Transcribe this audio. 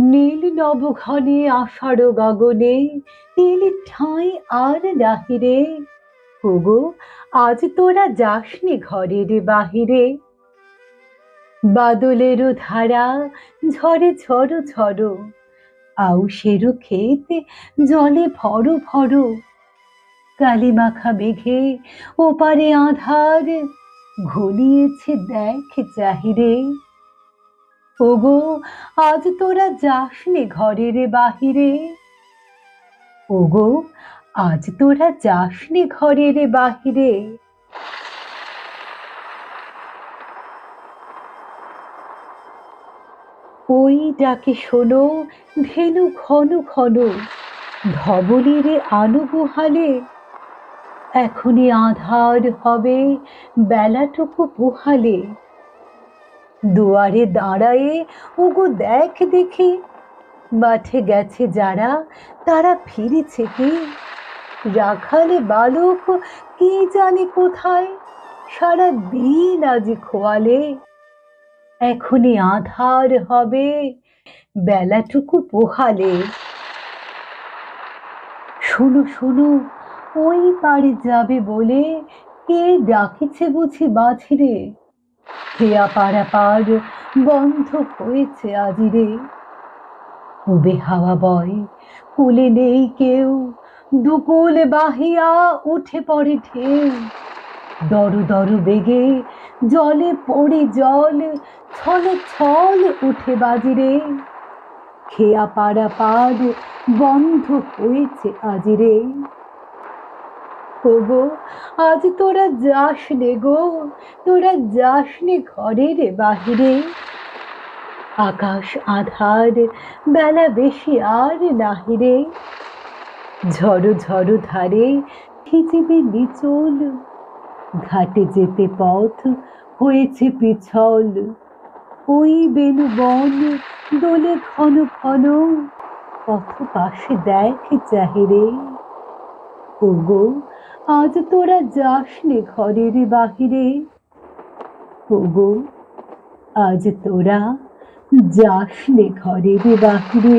নীল নবঘনে আষাঢ় গগনে তিল ঠাঁই আর নাহিরে। ওগো, আজ তোরা যাসনি ঘরের বাহিরে। বাদলেরও ধারা ঝরে ঝড়ো ঝড়ো আউশেরও ক্ষেত জলে ভরো ভরো। কালি মাখা মেঘে ওপারে আধার, ঘনিয়েছে দেখ চাহিরে ওগো, আজ তোরা যাসনি ঘরের বাহিরে? ওগো, আজ তোরা যাসনি ঘরের বাহিরে? ওই ডাকে শোনো, ধেনু ঘন ঘন, ধবলের আনু গুহালে এখনই আধার হবে বেলাটুকু পোহালে দুয়ারে দাঁড়ায়ে, ওগো দেখ দেখি, মাঠে গেছে যারা, তারা ফিরেছে কি? রাখালে বালক কি জানে কোথায়? সারা দিন আজ খোয়ালে, এখনই আধার হবে বেলাটুকু পোহালে। শোনো শোনো, ওই পারে যাবে বলে কে ডাকিছে বুঝি বাছিরে খেয়া পাড়া পার বন্ধ হয়েছে আজিরে উবে হাওয়া বয়, কুলে নেই কেউ, দুকুল বাহিয়া উঠে পড়ে ঢেউ। দর দর বেগে জলে পড়ে জল, ছল ছল উঠে বাজিরে খেয়া পাড়া পাড় বন্ধ হয়েছে আজিরে ওগো আজ তোরা যাস নে গো, তোরা যাস নে ঘরের বাহিরে। আকাশ আধার, বেলা বেশি আর নাহিরে। ঝড়ো ঝড়ো ধারে ভিজিবে নিচল, ঘাটে যেতে পথ হয়েছে পিছল। ওই বেনু বন দোলে ঘন ঘন পথ পাশে দেখ চাহিরে। ওগো আজ তোরা যাস নে ঘরের বাহিরে। ওগো আজ তোরা যাস নে ঘরের বাহিরে।